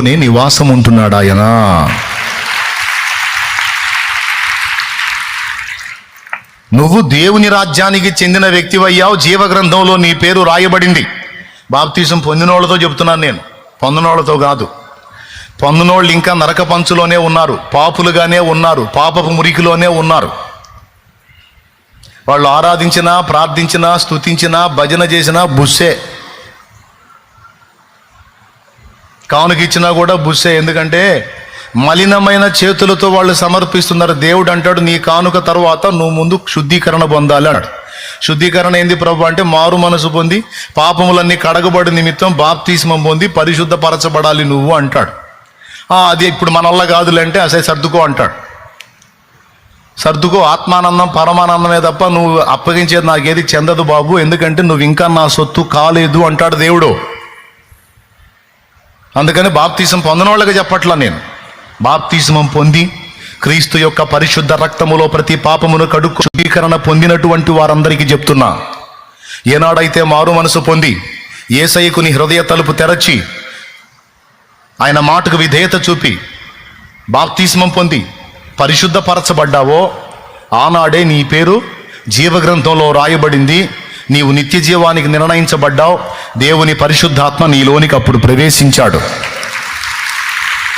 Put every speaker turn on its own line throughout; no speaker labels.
నే నివాసం ఉంటున్నాడు ఆయన. నువ్వు దేవుని రాజ్యానికి చెందిన వ్యక్తివయ్యావు జీవ గ్రంథంలో నీ పేరు రాయబడింది. బాప్తీసం పొందినోళ్ళతో చెప్తున్నాను నేను. పొందినోళ్ళతో కాదు. పొందినోళ్ళు ఇంకా నరక పంచులోనే ఉన్నారు. పాపులుగానే ఉన్నారు. పాపపు మురికిలోనే ఉన్నారు. వాళ్ళు ఆరాధించినా ప్రార్థించినా స్తుతించినా భజన చేసినా బుస్సే. కానుకిచ్చినా కూడా బుస్సే. ఎందుకంటే మలినమైన చేతులతో వాళ్ళు సమర్పిస్తున్నారు. దేవుడు అంటాడు నీ కానుక తర్వాత నువ్వు ముందు శుద్ధీకరణ పొందాలి అన్నాడు. శుద్ధీకరణ ఏంది ప్రభు అంటే మారు మనసు పొంది పాపములన్నీ కడగబడి నిమిత్తం బాప్తీస్మం పొంది పరిశుద్ధపరచబడాలి నువ్వు అంటాడు. అది ఇప్పుడు మన వల్ల కాదులంటే అసలు సర్దుకో అంటాడు. సర్దుకో ఆత్మానందం పరమానందమే తప్ప నువ్వు అప్పగించేది నాకేది చెందదు బాబు. ఎందుకంటే నువ్వు ఇంకా నా సొత్తు కాలేదు అంటాడు దేవుడు. అందుకని బాప్తీసం పొందనోళ్ళకి చెప్పట్లా నేను. బాప్తీసం పొంది క్రీస్తు యొక్క పరిశుద్ధ రక్తములో ప్రతి పాపమును కడుక్కు శుద్ధీకరణ పొందినటువంటి వారందరికీ చెప్తున్నా. ఏనాడైతే మారు మనసు పొంది ఏసయ్యకు నీ హృదయ తలుపు తెరచి ఆయన మాటకు విధేయత చూపి బాప్తీస్మం పొంది పరిశుద్ధపరచబడ్డావో ఆనాడే నీ పేరు జీవగ్రంథంలో రాయబడింది. నీవు నిత్య జీవానికి నిర్ణయించబడ్డావు. దేవుని పరిశుద్ధాత్మ నీలోనికి అప్పుడు ప్రవేశించాడు.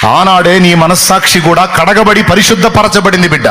ఆనాడే నీ మనస్సాక్షి కూడా కడగబడి పరిశుద్ధపరచబడింది బిడ్డ.